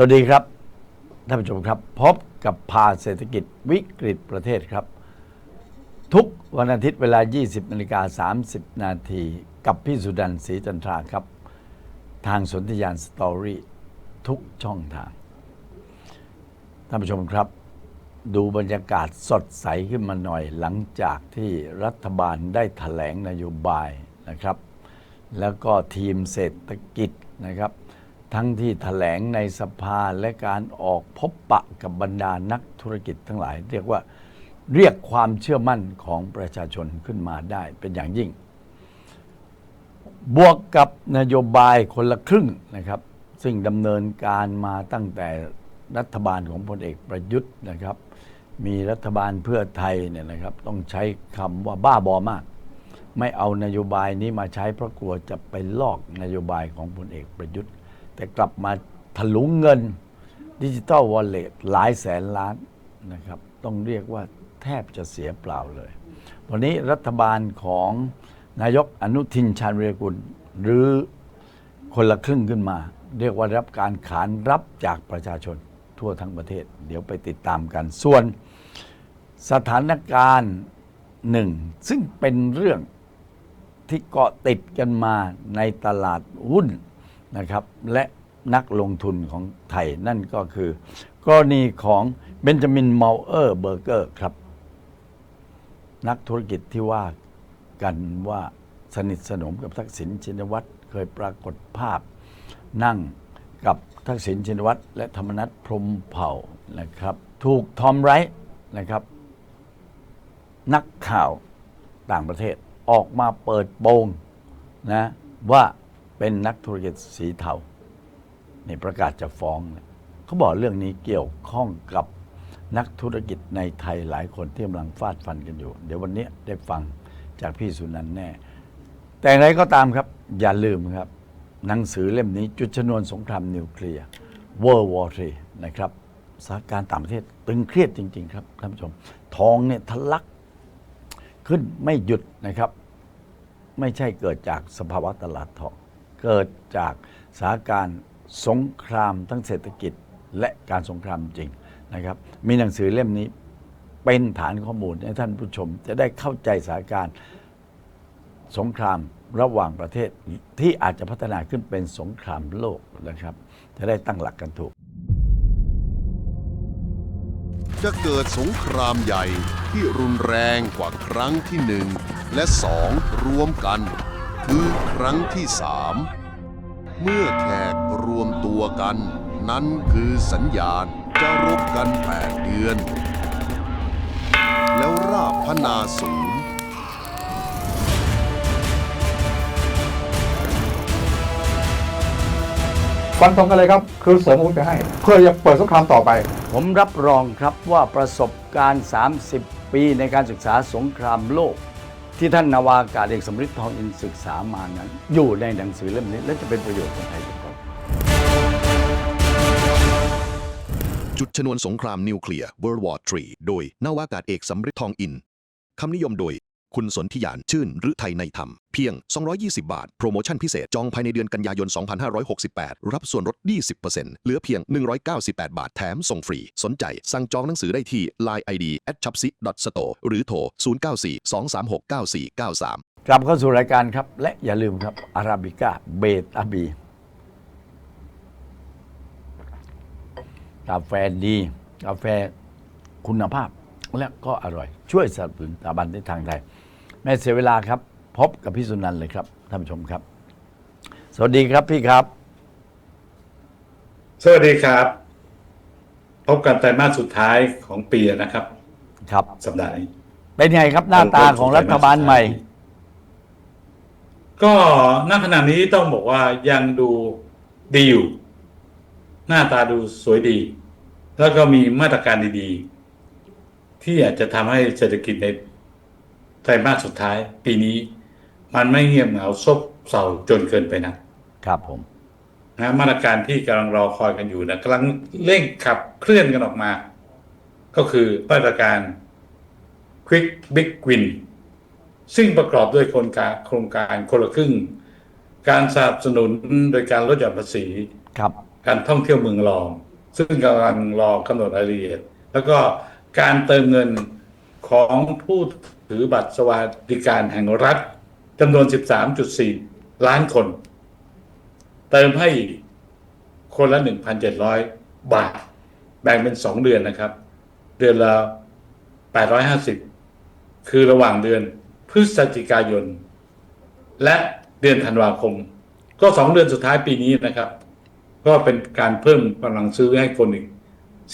สวัสดีครับท่านผู้ชมครับพบกับพาเศรษฐกิจวิกฤตประเทศครับ ทุกวันอาทิตย์เวลา 20นาฬิกา30 นาทีกับพี่สุดันศรีจันทราครับ ทางสนธยานสตอรี่ทุกช่องทางท่านผู้ชมครับ ดูบรรยากาศสดใสขึ้นมาหน่อยหลังจากที่รัฐบาลได้ถแถลงนโยบายนะครับ แล้วก็ทีมเศรษฐกิจนะครับ ทั้งที่ถแถลงในสภาและการออกพบปะกับบรรดานักธุรกิจทั้งหลาย เรียกว่าเรียกความเชื่อมั่นของประชาชนขึ้นมาได้เป็นอย่างยิ่ง บวกกับนโยบายคนละครึ่งนะครับ ซึ่งดำเนินการมาตั้งแต่รัฐบาลของพลเอกประยุทธ์นะครับ มีรัฐบาลเพื่อไทยเนี่ยนะครับ ต้องใช้คำว่าบ้าบอมาก ไม่เอานโยบายนี้มาใช้เพราะกลัวจะไปลอกนโยบายของพลเอกประยุทธ์ แต่กลับมาถลุงเงินดิจิ t a ลวอลเล็ตหลายแสนล้านนะครับ ต้องเรียกว่าแทบจะเสียเปล่าเลย วันนี้รัฐบาลของนายกอนุทินชาญวีรกุล หรือคนละครึ่งขึ้นมา เรียกว่ารับการขานรับจากประชาชนทั่วทั้งประเทศ เดี๋ยวไปติดตามกัน ส่วนสถานการณ์หนึ่ง ซึ่งเป็นเรื่องที่เกาะติดกันมาในตลาดหุ้น นะครับและนักลงทุนของไทยนั่นก็คือกรณีของเบนจามินเมาเออร์เบอร์เกอร์ครับ นักธุรกิจที่ว่ากันว่าสนิทสนมกับทักษิณชินวัตรเคยปรากฏภาพนั่งกับทักษิณชินวัตรและธรรมนัฐพรมเผ่านะครับ ถูกทอมไรท์นะครับ นักข่าวต่างประเทศออกมาเปิดโปงนะว่า เป็นนักธุรกิจสีเทาในประกาศจะฟ้องเนี่ยเขาบอกเรื่องนี้เกี่ยวข้องกับนักธุรกิจในไทยหลายคนที่กำลังฟาดฟันกันอยู่ เดี๋ยววันนี้ได้ฟังจากพี่สุนันท์แน่ แต่อย่างไรก็ตามครับ อย่าลืมครับ หนังสือเล่มนี้จุดชนวนสงครามนิวเคลียร์ World War III นะครับสถานการณ์ต่างประเทศตึงเครียดจริง ๆ ครับท่านผู้ชมทองเนี่ยทะลักขึ้นไม่หยุดนะครับ ไม่ใช่เกิดจากสภาวะตลาดทอง เกิดจากสถานการณ์สงครามทั้งเศรษฐกิจและการสงครามจริงนะครับ มีหนังสือเล่มนี้เป็นฐานข้อมูลให้ท่านผู้ชม จะได้เข้าใจสถานการณ์สงครามระหว่างประเทศที่อาจจะพัฒนาขึ้นเป็นสงครามโลกนะครับ จะได้ตั้งหลักกันถูก จะเกิดสงครามใหญ่ที่รุนแรงกว่าครั้งที่หนึ่งและสองรวมกัน คือครั้งที่สามเมื่อแขกรวมตัวกัน นั้นคือสัญญาณจะรบกันแปดเดือน แล้วราบพนาศูนย์ฟันธงกันเลยครับ คือเสริมอาวุธไปให้ เพื่อจะเปิดสงครามต่อไป ผมรับรองครับว่าประสบการณ์ 30 ปีในการศึกษาสงครามโลก ที่ท่านนาวากาศเอกสมฤทธิ์ทองอินศึกษามานั้น อยู่ในหนังสือเล่มนี้และจะเป็นประโยชน์คนไทยทุกคนจุดชนวนสงครามนิวเคลียร์ World War 3โดยนาวากาศเอกสำริดทองอินคำนิยมโดย คุณสนธิยานชื่นหรือไทยในธรรม เพียง 220 บาท โปรโมชั่นพิเศษ จองภายในเดือนกันยายน 2568 รับส่วนลด 20%เหลือเพียง 198 บาทแถมส่งฟรี สนใจ สั่งจองหนังสือได้ที่ Line ID at c h a p s i store หรือโทร 094 236 9493 กลับเข้าสู่รายการครับ และอย่าลืมครับอาราบิก้าเบตาบีกาแฟดี กาแฟคุณภาพและก็อร่อยช่วยสนับสนุนสถาบันในทางไทย ไม่เสียเวลาครับ พบกับพี่สุนันท์เลยครับท่านผู้ชมครับ สวัสดีครับพี่ครับ สวัสดีครับ พบกันไตรมาสสุดท้ายของปีนะครับ ครับ สัปดาห์นี้เป็นไงครับหน้าตาของรัฐบาลใหม่ ก็ณขณะนี้ต้องบอกว่ายังดูดีอยู่ หน้าตาดูสวยดี แล้วก็มีมาตรการดีๆ ที่อาจจะทำให้เศรษฐกิจในไตรมาสสุดท้ายปีนี้ มันไม่เงียบเหงาซบเซาจนเกินไปนะครับผมนะมาตรการที่กำลังรอคอยกันอยู่นะกำลังเร่งขับเคลื่อนกันออกมา ก็คือมาตรการ Quick Big Win ซึ่งประกอบด้วยโครงการโครงการคนละครึ่ง การสนับสนุนโดยการลดหย่อนภาษีครับ การท่องเที่ยวเมืองรอง ซึ่งกำลังรอกำหนดรายละเอียด แล้วก็การเติมเงินของผู้ ถือบัตรสวัสดิการแห่งรัฐจำนวน 13.4 ล้านคน เติมให้คนละ 1,700 บาท แบ่งเป็น 2 เดือนนะครับ เดือนละ 850 คือระหว่างเดือนพฤศจิกายน และเดือนธันวาคม ก็สองเดือนสุดท้ายปีนี้นะครับ ก็เป็นการเพิ่มกำลังซื้อให้คนอีก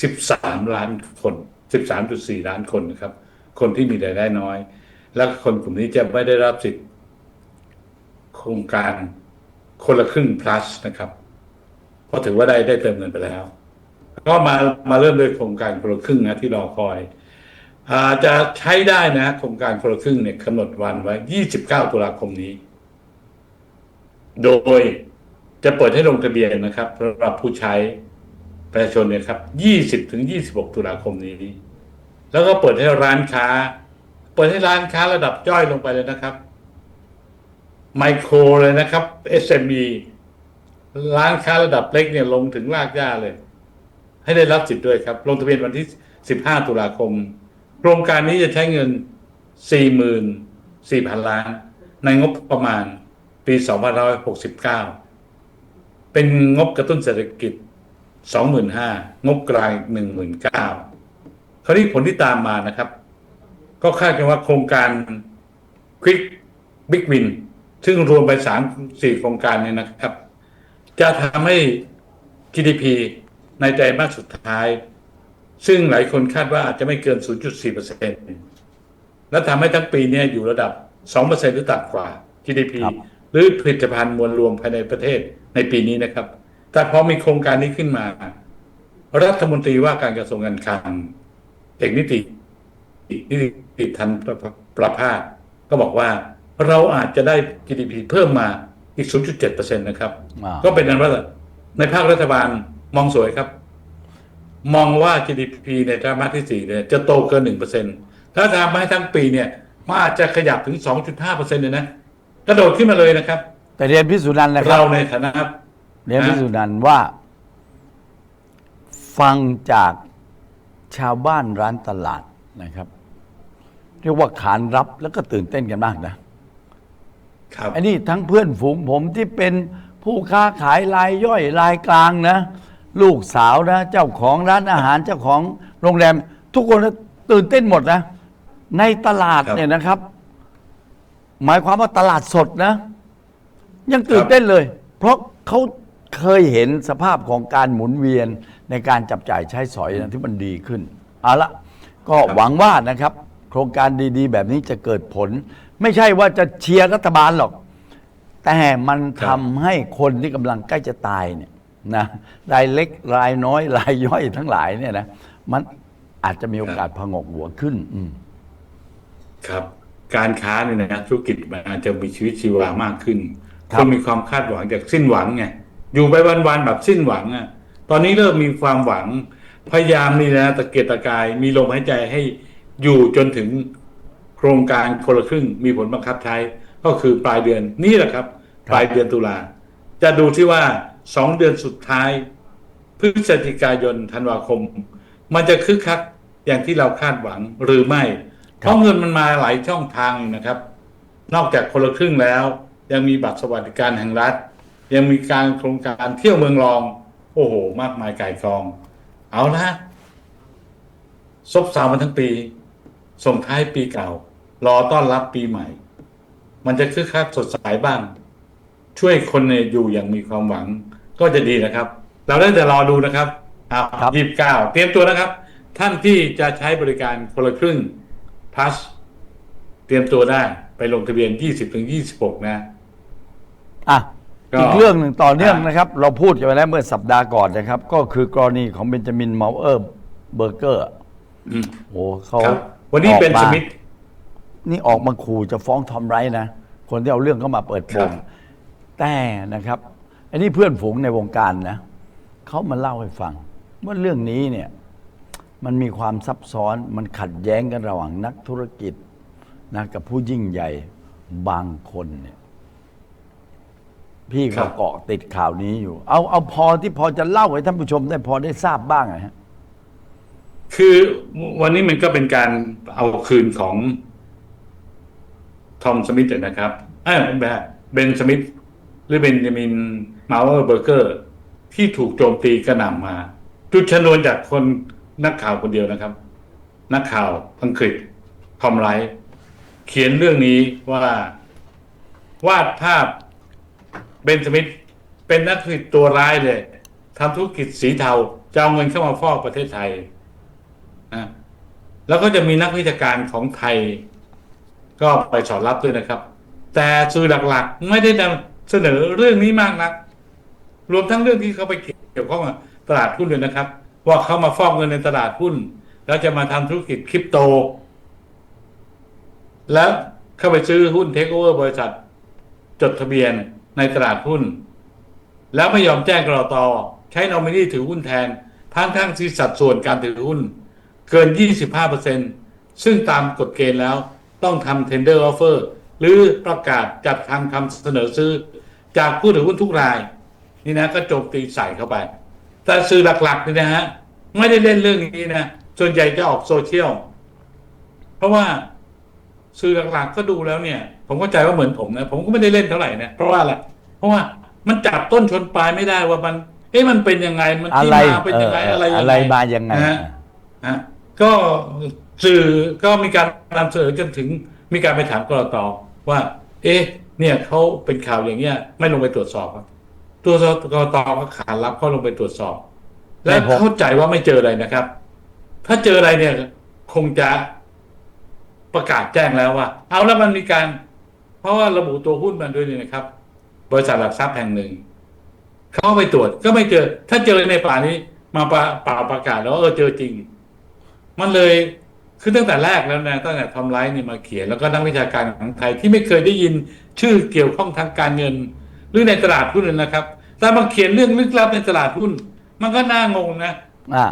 13 ล้านคน 13.4 ล้านคนนะครับ คนที่มีรายได้น้อย และคนกลุ่มนี้จะไม่ได้รับสิทธิ์โครงการคนละครึ่ง plus นะครับ เพราะถือว่าได้ได้เติมเงินไปแล้ว ก็มามาเริ่มด้วยโครงการคนละครึ่งนะที่รอคอยอาจะใช้ได้นะโครงการคนละครึ่งเนี่ยกำหนดวันไว้ 29 ตุลาคมนี้ โดยจะเปิดให้ลงทะเบียนนะครับสำหรับผู้ใช้ประชาชนเนี่ยครับ 20 ถึง 26 ตุลาคมนี้ แล้วก็เปิดให้ร้านค้า เปิดให้ร้านค้าระดับย่อยลงไปเลยนะครับ ไมโครเลยนะครับ SME ร้านค้าระดับเล็กเนี่ยลงถึงรากหญ้าเลย ให้ได้รับสิทธิ์ด้วยครับ ลงทะเบียนวันที่ 15 ตุลาคม โครงการนี้จะใช้เงิน 44,000 ล้าน ในงบประมาณปี 2569 เป็นงบกระตุ้นเศรษฐกิจ 25,000 งบกลาง 19,000 คราวนี้ผลที่ตามมานะครับ ก็คาดกันว่าโครงการ Quick Big Win ซึ่งรวมไป3-4โครงการเนี่ยนะครับ จะทำให้ GDP ในไตรมาสสุดท้าย ซึ่งหลายคนคาดว่าอาจจะไม่เกิน 0.4%และทำให้ทั้งปีเนี้อยู่ระดับ 2%หรือต่ำกว่า GDP ครับหรือผลิตภัณฑ์มวลรวมภายในประเทศในปีนี้นะครับ แต่พอมีโครงการนี้ขึ้นมา รัฐมนตรีว่าการกระทรวงการคลัง เอกนิตินิติทันประประภาสก็บอกว่าเราอาจจะได้ GDP เพิ่มมาอีก 0.7%นะครับอ่าก็เป็นนั้นว่าในภาครัฐบาลมองสวยครับ มองว่า GDP ในไตรมาสที่สี่เนี่ย จะโตเกินหนึ่งเปอร์เซ็นถ้าทำให้ทั้งปีเนี่ยมันอาจจะขยับถึงสองจุดห้าเปอร์เซ็นเลยนะกระโดดขึ้นมาเลยนะครับ แต่เรียนพิสุนันท์นะครัเราบในฐานะเรียนพิสุนันท์ว่า ฟังจาก ชาวบ้านร้านตลาดนะครับ เรียกว่าขานรับแล้วก็ตื่นเต้นกันมากนะครับอันนี้ทั้งเพื่อนฝูงผมที่เป็นผู้ค้าขายรายย่อยรายกลางนะ ลูกสาวนะเจ้าของร้านอาหารเจ้าของโรงแรม ทุกคนตื่นเต้นหมดนะ ในตลาดครับเนี่ยนะครับ หมายความว่าตลาดสดนะ ยังตื่นเต้นเลย เพราะเขาเคยเห็นสภาพของการหมุนเวียน ในการจับจ่ายใช้สอยนะที่มันดีขึ้นเอาละก็หวังว่านะครับ โครงการดี ๆ แบบนี้จะเกิดผล ไม่ใช่ว่าจะเชียร์รัฐบาลหรอก แต่มันครัทำบให้คนที่กำลังใกล้จะตายเนี่ยนะรายเล็กรายน้อยรายย่อยทั้งหลายเนี่ยนะมันอาจจะมีโอกาสผงกหัวขึ้น อืมครับ การค้าเนี่ยนะธุรกิจมันอาจจะมีชีวิตชีวามากขึ้นครับคนมีความคาดหวังจากสิ้นหวังไงอยู่ไปวันๆแบบสิ้นหวังอะ ตอนนี้เริ่มมีความหวังพยายามนี่นะตะเกียกตะกายมีลมหายใจให้อยู่จนถึงโครงการคนละครึ่งมีผลบังคับใช้ก็คือปลายเดือนนี่แหละครับครับ ปลายเดือนตุลาจะดูที่ว่าสองเดือนสุดท้าย พฤศจิกายนธันวาคม มันจะคึกคักอย่างที่เราคาดหวังหรือไม่ เพราะเงินมันมาหลายช่องทางนะครับ นอกจากคนละครึ่งแล้ว ยังมีบัตรสวัสดิการแห่งรัฐ ยังมีการโครงการเที่ยวเมืองรอง โอ้โห มากมายไก่กอง เอาละซบเซามาทั้งปี ส่งท้ายปีเก่า รอต้อนรับปีใหม่ มันจะคึกคักสดใสบ้าง ช่วยคนเนี่ยอยู่อย่างมีความหวัง ก็จะดีนะครับ เราได้แต่รอดูนะครับเอาครับยี่สิบเก้าเตรียมตัวนะครับ ท่านที่จะใช้บริการคนละครึ่ง plus เตรียมตัวได้ไปลงทะเบียน20ถึง26นะ อะก็ อีกเรื่องหนึ่งต่อเนื่องอะนะครับ เราพูดกันไปแล้วเมื่อสัปดาห์ก่อนนะครับ ก็คือกรณีของเบนจามินเมาเออร์เบอร์เกอร์อืมโอ้เขาครับวันนี้เป็นออกสมามิธ นี่ออกมาขู่จะฟ้องทอมไรท์นะ คนที่เอาเรื่องเข้ามาเปิดโปครังบแต่นะครับ อันนี้เพื่อนฝูงในวงการนะเขามาเล่าให้ฟัง ว่าเรื่องนี้เนี่ย มันมีความซับซ้อนมันขัดแย้งกันระหว่างนักธุรกิจนะกับผู้ยิ่งใหญ่บางคนเนี่ย พี่ครัก็บ เกาะติดข่าวนี้อยู่ เอาเอาพอที่พอจะเล่าให้ท่านผู้ชมได้พอได้ทราบบ้างอะฮะ คือวันนี้มันก็เป็นการเอาคืนของทอมสมิธนะครับเอ้ยแบบเบนสมิธหรือเบนจามินมาเวอร์เบอร์เกอร์ ที่ถูกโจมตีกระหน่ำมา จุดชนวนจากคนนักข่าวคนเดียวนะครับ นักข่าวอังกฤษทอมไรท์เขียนเรื่องนี้ว่า วาดภาพ เบนสมิธเป็นนักธุรกิจตัวร้ายเลยทำธุรกิจสีเทาจะเอาเงินเข้ามาฟอกประเทศไทยนะแล้วก็จะมีนักวิชาการของไทย ก็ไปสอดรับด้วยนะครับ แต่สื่อหลักๆ ไม่ได้นำเสนอเรื่องนี้มากนัก รวมทั้งเรื่องที่เขาไปเกี่ยวข้องกับตลาดหุ้นด้วยนะครับ ว่าเขามาฟอกเงินในตลาดหุ้น แล้วจะมาทำธุรกิจคริปโต แล้วเข้าไปซื้อหุ้นเทคโอเวอร์บริษัท จดทะเบียน ในตลาดหุ้น แล้วไม่ยอมแจ้งกรตใช้นอมินีถือหุ้นแทนทั้งทั้งที่สัดส่วนการถือหุ้น เกิน 25%ซึ่งตามกฎเกณฑ์แล้วต้องทำ tender offer หรือประกาศจัดทำคำเสนอซื้อ จากผู้ถือหุ้นทุกราย นี่นะก็โจมตีใส่เข้าไป แต่สื่อหลักๆนี่นะฮะไม่ได้เล่นเรื่องนี้นะส่วนใหญ่จะออกโซเชียล เพราะว่าสื่อหลักๆก็ดูแล้วเนี่ย ผมเข้าใจว่าเหมือนผมนะผมก็ไม่ได้เล่นเท่าไหร่นะเพราะว่าอะไรเพราะว่ามันจับต้นชนปลายไม่ได้ว่ามันเอ๊ะมันเป็นยังไงมันอะที่ไรมาเป็นยังไงเอออะไรยังไงอะไรมายังไงนะฮะฮะก็สื่อก็มีการนำเสนอจนถึงมีการไปถามกรตว่า เอ๊ะ เนี่ยเขาเป็นข่าวอย่างเงี้ย ไม่ลงไปตรวจสอบอะตัวกรตก็ขานรับเขาลงไปตรวจสอบ และไม่พบเข้าใจว่าไม่เจออะไรนะครับ ถ้าเจออะไรเนี่ย คงจะประกาศแจ้งแล้วว่า เอาแล้วมันมีการ เพราะว่าระบุตัวหุ้นมันด้วยนี่นะครับ บริษัทหลักทรัพย์แห่งหนึ่ง เข้าไปตรวจก็ไม่เจอ ถ้าเจอในป่านี้มาปะเปล่าประกาศแล้วว่าเออเจอจริง มันเลยคือตั้งแต่แรกแล้วนะตั้งแต่ทอมไลท์นี่มาเขียนแล้วก็นักวิชาการของไทยที่ไม่เคยได้ยินชื่อเกี่ยวข้องทางการเงิน หรือในตลาดหุ้นเลยนะครับ แต่มาเขียนเรื่องลึกลับในตลาดหุ้น มันก็น่างงนะอ่า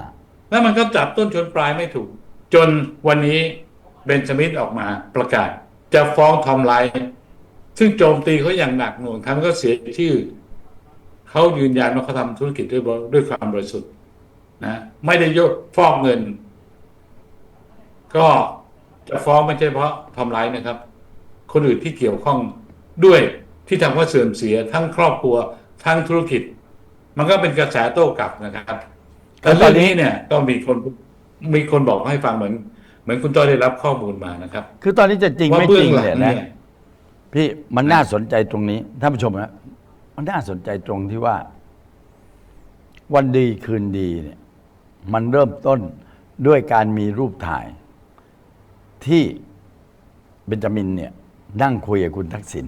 แล้วมันก็จับต้นชนปลายไม่ถูก จนวันนี้เบนจามินออกมาประกาศ จะฟ้องทอมไลท์ ซึ่งโจมตีเขาอย่างหนักหน่วงทำให้เขาเสียชื่อเขายืนยันว่าเขาทำธุรกิจด้วยบด้วยความบริสุทธิ์นะไม่ได้ยกฟอกเงิน ก็จะฟ้องไม่ใช่เพราะทำร้ายนะครับ คนอื่นที่เกี่ยวข้องด้วยที่ทำให้เสื่อมเสียทั้งครอบครัวทั้งธุรกิจ มันก็เป็นกระแสโต้กลับนะครับแต่เรื่องนี้เนี่ยก็มีคนมีคนบอกให้ฟังเหมือน เหมือนคุณจ้อยได้รับข้อมูลมานะครับ คือตอนนี้จะจริงว่าไม่เบื้จอริงงหลังเนี่ยนะเนี่ย พี่มันน่าสนใจตรงนี้ท่านผู้ชมฮะมันน่าสนใจตรงที่ว่า วันดีคืนดีเนี่ย มันเริ่มต้นด้วยการมีรูปถ่าย ที่เบนจามินเนี่ยนั่งคุยกับคุณทักษิณ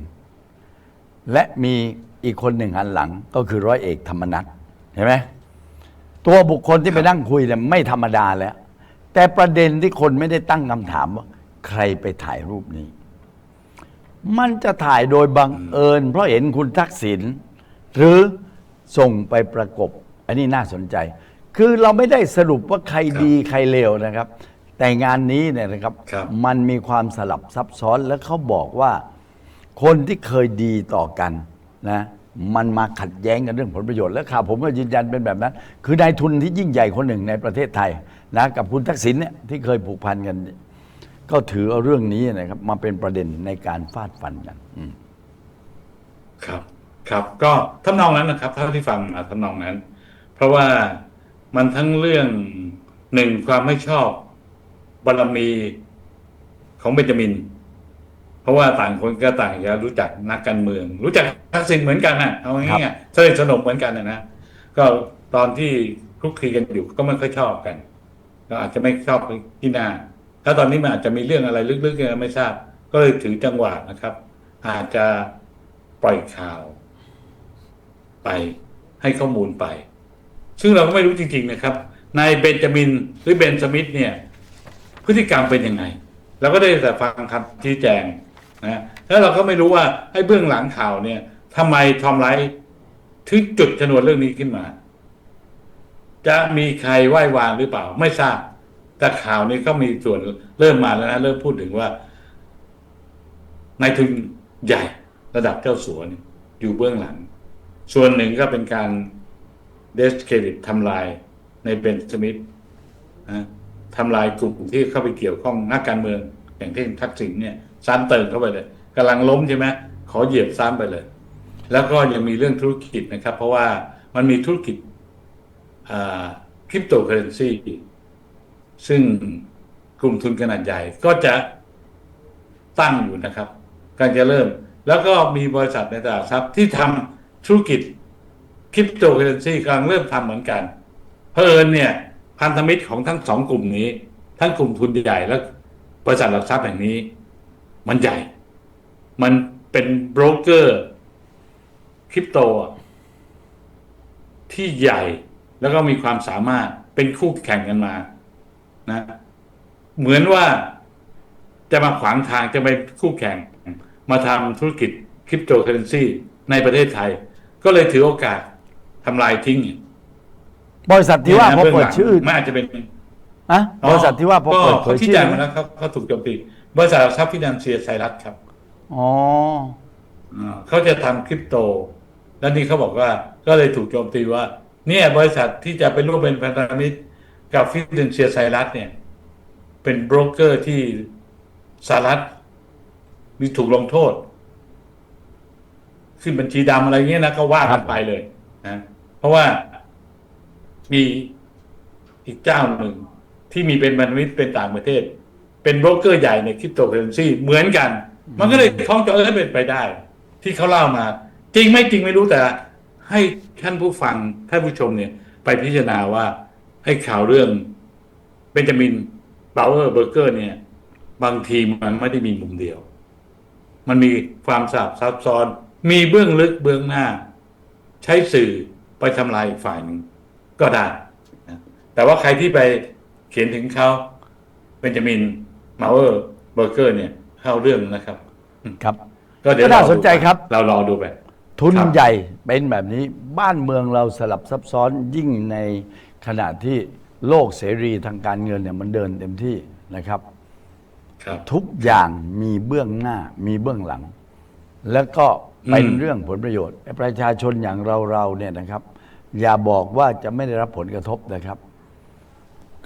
และมีอีกคนหนึ่งหันหลัง ก็คือร้อยเอกธรรมนัฐเห็นไหมตัวบุคคลที่ไปนั่งคุยเนี่ยไม่ธรรมดาแล้ว แต่ประเด็นที่คนไม่ได้ตั้งคำถามว่า ใครไปถ่ายรูปนี้ มันจะถ่ายโดยบังเอิญ เพราะเห็นคุณทักษิณหรือส่งไปประกบ อันนี้น่าสนใจ คือเราไม่ได้สรุปว่าใครดีใครเลวนะครับ แต่งานนี้เนี่ยนะครับครับ มันมีความสลับซับซ้อนแล้วเขาบอกว่า คนที่เคยดีต่อกันนะมันมาขัดแย้งกันเรื่องผลประโยชน์และข่าวผมก็ยืนยันเป็นแบบนั้น คือนายทุนที่ยิ่งใหญ่คนหนึ่งในประเทศไทยนะกับคุณทักษิณเนี่ยที่เคยผูกพันกัน ก็ถือเอาเรื่องนี้นะครับ มาเป็นประเด็นในการฟาดฟันกันอืมครับ ครับ ก็ทำนองนั้นนะครับเท่าที่ฟังมาทำนองนั้น เพราะว่ามันทั้งเรื่องหนึ่งความไม่ชอบบารมีของเบนจามิน เพราะว่าต่างคนก็ต่างจะรู้จักนักการเมือง รู้จักทักษิณเหมือนกันนะเอาง่ายๆสนิทสนมเหมือนกันนะนะก็ตอนที่คลุกคลีกันอยู่ก็ไม่ค่อยชอบกัน ก็อาจจะไม่ชอบที่หน้า ถ้าตอนนี้มันอาจจะมีเรื่องอะไรลึกๆยังไม่ทราบ ก็เลยถือจังหวะนะครับ อาจจะปล่อยข่าว ไปให้ข้อมูลไป ซึ่งเราก็ไม่รู้จริง ๆนะครับนายเบนจามินหรือเบนสมิธเนี่ย พฤติกรรมเป็นยังไงเราก็ได้แต่ฟังคำชี้แจงนะแล้วเราก็ไม่รู้ว่าไอ้เบื้องหลังข่าวเนี่ยทำไมทอมไลท์ถึงจุดชนวนเรื่องนี้ขึ้นมา จะมีใครไหว้วานหรือเปล่า ไม่ทราบ แต่ข่าวนี้ก็มีส่วนเริ่มมาแล้วนะเริ่มพูดถึงว่านายทุนใหญ่ระดับเจ้าสัวเนี่ยอยู่เบื้องหลัง ส่วนหนึ่งก็เป็นการเดสเครดิตทำลายในเบนสมิธนะทำลายกลุ่มที่เข้าไปเกี่ยวข้องนักการเมือง อย่างเช่นทักษิณเนี่ยซ้ำเติมเข้าไปเลยกำลังล้มใช่ไหมขอเหยียบซ้ำไปเลย แล้วก็ยังมีเรื่องธุรกิจนะครับ เพราะว่ามันมีธุรกิจคริปโตเคอเรนซี ซึ่งกลุ่มทุนขนาดใหญ่ก็จะตั้งอยู่นะครับกำลังจะเริ่ม แล้วก็มีบริษัทในตลาดทรัพย์ที่ทำธุรกิจคริปโตเคอเรนซีกำลังเริ่มทำเหมือนกัน เพอเอิญเนี่ยพันธมิตรของทั้งสองกลุ่มนี้ ทั้งกลุ่มทุนใหญ่และบริษัทหลักทรัพย์แห่งนี้ มันใหญ่ มันเป็นโบรกเกอร์คริปโตที่ใหญ่แล้วก็มีความสามารถเป็นคู่แข่งกันมา นะ เหมือนว่าจะมาขวางทางจะไปคู่แข่ง มาทำธุรกิจคริปโตเคอเรนซีในประเทศไทย ก็เลยถือโอกาสทำลายทิ้ง บริษัทที่ว่าพอบื้งเปิหดลังชื่อไม่อาจจะเป็นนะบริษัทที่ว่าพอเปิดเผก็ยที่ชื่แจ้องมาแล้วครับเขาถูกโจมตีบริษัทหลักทรัพย์ฟินแลนเซียไซรัสครับอ๋ออ่าเขาจะทำคริปโต แล้วนี่เขาบอกว่าก็เลยถูกโจมตีว่า เนี่ยบริษัทที่จะเป็นร่วมเป็นพันธมิตร กับฟินแลนเซียไซรัสเนี่ย เป็นโบรกเกอร์ที่สหรัฐมีถูกลงโทษ ขึ้นบัญชีดำอะไรเงี้ยนะก็ว่ากันไปเลยนะเพราะว่ามีอีกเจ้าหนึ่งที่มีเป็นพันธมิตเป็นต่างประเทศ เป็นโบรกเกอร์ใหญ่ในคริปโตเคอเรนซีเหมือนกัน มันก็เลยคล้องจองและเป็นไปได้ ที่เขาเล่ามา จริงไม่จริงไม่รู้แต่ ให้ท่านผู้ฟังท่านผู้ชมเนี่ย ไปพิจารณาว่า ให้ข่าวเรื่องเบนจามินบาวเออร์เบอร์เกอร์ เนี่ย บางทีมันไม่ได้มีมุมเดียว มันมีความสลับซับซ้อน มีเบื้องลึกเบื้องหน้า ใช้สื่อไปทำลายอีกฝ่ายหนึ่งก็ได้นะแต่ว่าใครที่ไปเขียนถึงเขาเบนจามินมาเวอร์เบอร์เกอร์ เนี่ย เข้าเรื่องนะครับ ครับ ก็เดี๋ยวก็น่าเรดูสนใจครับ เรารอดูไป ทุนครับ ใหญ่เป็นแบบนี้บ้านเมืองเราสลับซับซ้อนยิ่งใน ขณะที่โลกเสรีทางการเงินเนี่ยมันเดินเต็มที่นะครับ ครับ ทุกอย่างมีเบื้องหน้ามีเบื้องหลัง แล้วก็เป็นอืม เรื่องผลประโยชน์ประชาชนอย่างเราเราๆเนี่ยนะครับ อย่าบอกว่าจะไม่ได้รับผลกระทบนะครับ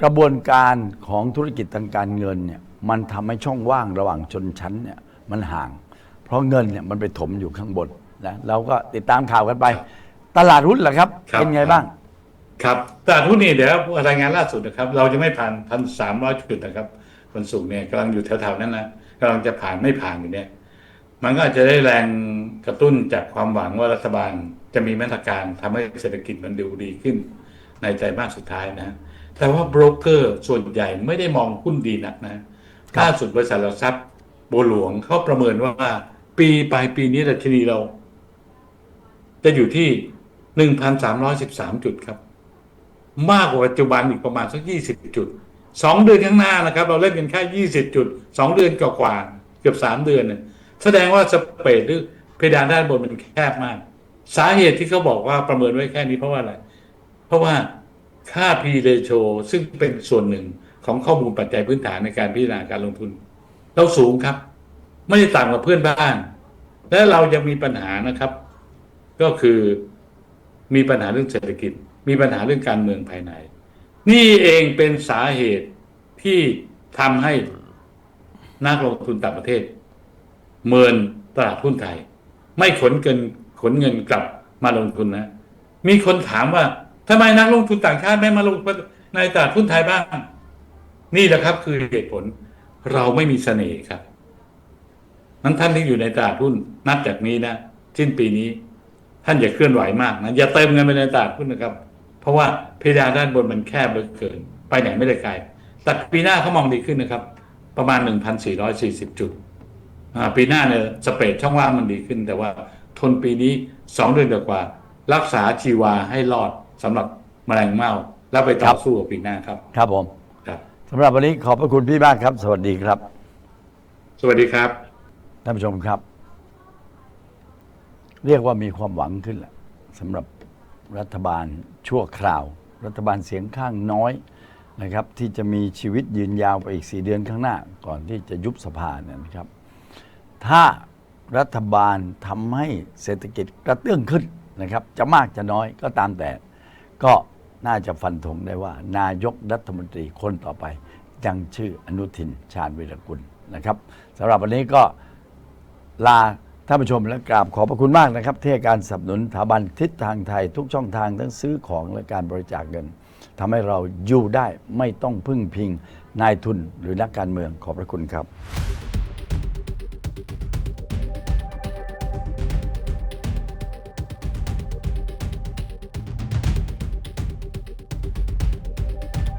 กระบวนการของธุรกิจทางการเงินเนี่ยมันทำให้ช่องว่างระหว่างชนชั้นเนี่ยมันห่าง เพราะเงินเนี่ยมันไปถมอยู่ข้างบนนะเราก็ติดตามข่าวกันไป ตลาดหุ้นล่ะครับ ครับ เป็นไงบ้าง ครับตลาดหุ้นนี่เดี๋ยวรายงานล่าสุดนะครับ เราจะไม่ผ่านพันสามร้อยจุดนะครับวันศุกร์เนี่ยกำลังอยู่แถวๆนั้นนะกำลังจะผ่านไม่ผ่านอยู่เนี่ย มันก็อาจจะได้แรงกระตุ้นจากความหวังว่ารัฐบาลจะมีมาตรการทำให้เศรษฐกิจมันดูดีขึ้น ในไตรมาสสุดท้ายนะ แต่ว่าโบรกเกอร์ส่วนใหญ่ไม่ได้มองหุ้นดีนักนะล่าสุดบริษัทหลักทรัพย์บัวหลวงเขาประเมินว่าปีปลายปีนี้ดัชนีเรา จะอยู่ที่หนึ่งพันสามร้อยสิบสามจุดครับ มากกว่าปัจจุบันอีกประมาณสักยี่สิบจุดสองเดือนข้างหน้านะครับ เราเล่นกันแค่ยี่สิบจุดสองเดือนกว่าเกือบสามเดือนเนี่ยแสดงว่าสเปรดหรือเพดานด้านบนมันแคบมาก สาเหตุที่เขาบอกว่าประเมินไว้แค่นี้เพราะว่าอะไร เพราะว่าค่า P ratio ซึ่งเป็นส่วนหนึ่งของข้อมูลปัจจัยพื้นฐานในการพิจารณาการลงทุน เราสูงครับ ไม่ได้ต่างกับเพื่อนบ้าน และเรายังมีปัญหานะครับ ก็คือมีปัญหาเรื่องเศรษฐกิจ มีปัญหาเรื่องการเมืองภายใน นี่เองเป็นสาเหตุที่ทำให้นักลงทุนต่างประเทศ เมินตลาดหุ้นไทย ไม่ขนเงินขนเงินกลับมาลงทุนนะ มีคนถามว่าทำไมนักลงทุนต่างชาติไม่มาลงในตลาดหุ้นไทยบ้าง นี่แหละครับคือเหตุผลเราไม่มีเสน่ห์ครับนั้นท่านที่อยู่ในตลาดหุ้นนับจากนี้นะสิ้นปีนี้ ท่านอย่าเคลื่อนไหวมากนะอย่าเติมเงินไปในตลาดหุ้นนะครับ ราะว่าเพดานด้านบนมันแคบเหลือเกิน ไปไหนไม่ได้ไกล แต่ปีหน้าเขามองดีขึ้นนะครับ ประมาณ 1,440 จุดอ่าปีหน้าเนี่ยสเปรดช่องว่างมันดีขึ้น แต่ว่าทนปีนี้ 2 เดือนกว่าๆรักษาชีวาให้รอดสำหรับแมลงเม่าแล้วไปต่อสู้กับปีหน้าครับ ครับผมครับสำหรับวันนี้ขอบพระคุณพี่มากครับ สวัสดีครับ สวัสดีครับท่านผู้ชมครับ เรียกว่ามีความหวังขึ้นแหละสำหรับ รัฐบาลชั่วคราว รัฐบาลเสียงข้างน้อยนะครับที่จะมีชีวิตยืนยาวไปอีกสี่เดือนข้างหน้า ก่อนที่จะยุบสภาเนี่ยนะครับ ถ้ารัฐบาลทำให้เศรษฐกิจกระเตื้องขึ้นนะครับ จะมากจะน้อยก็ตามแต่ ก็น่าจะฟันธงได้ว่า นายกรัฐมนตรีคนต่อไปยังชื่ออนุทินชาญวิรกุลนะครับสำหรับวันนี้ก็ลา ท่านผู้ชมและกราบขอบพระคุณมากนะครับ ที่ให้การสนับสนุนสถาบันทิศทางไทยทุกช่องทางทั้งซื้อของและการบริจาคเงินทำให้เราอยู่ได้ไม่ต้องพึ่งพิงนายทุนหรือนักการเมืองขอบพระคุณครับ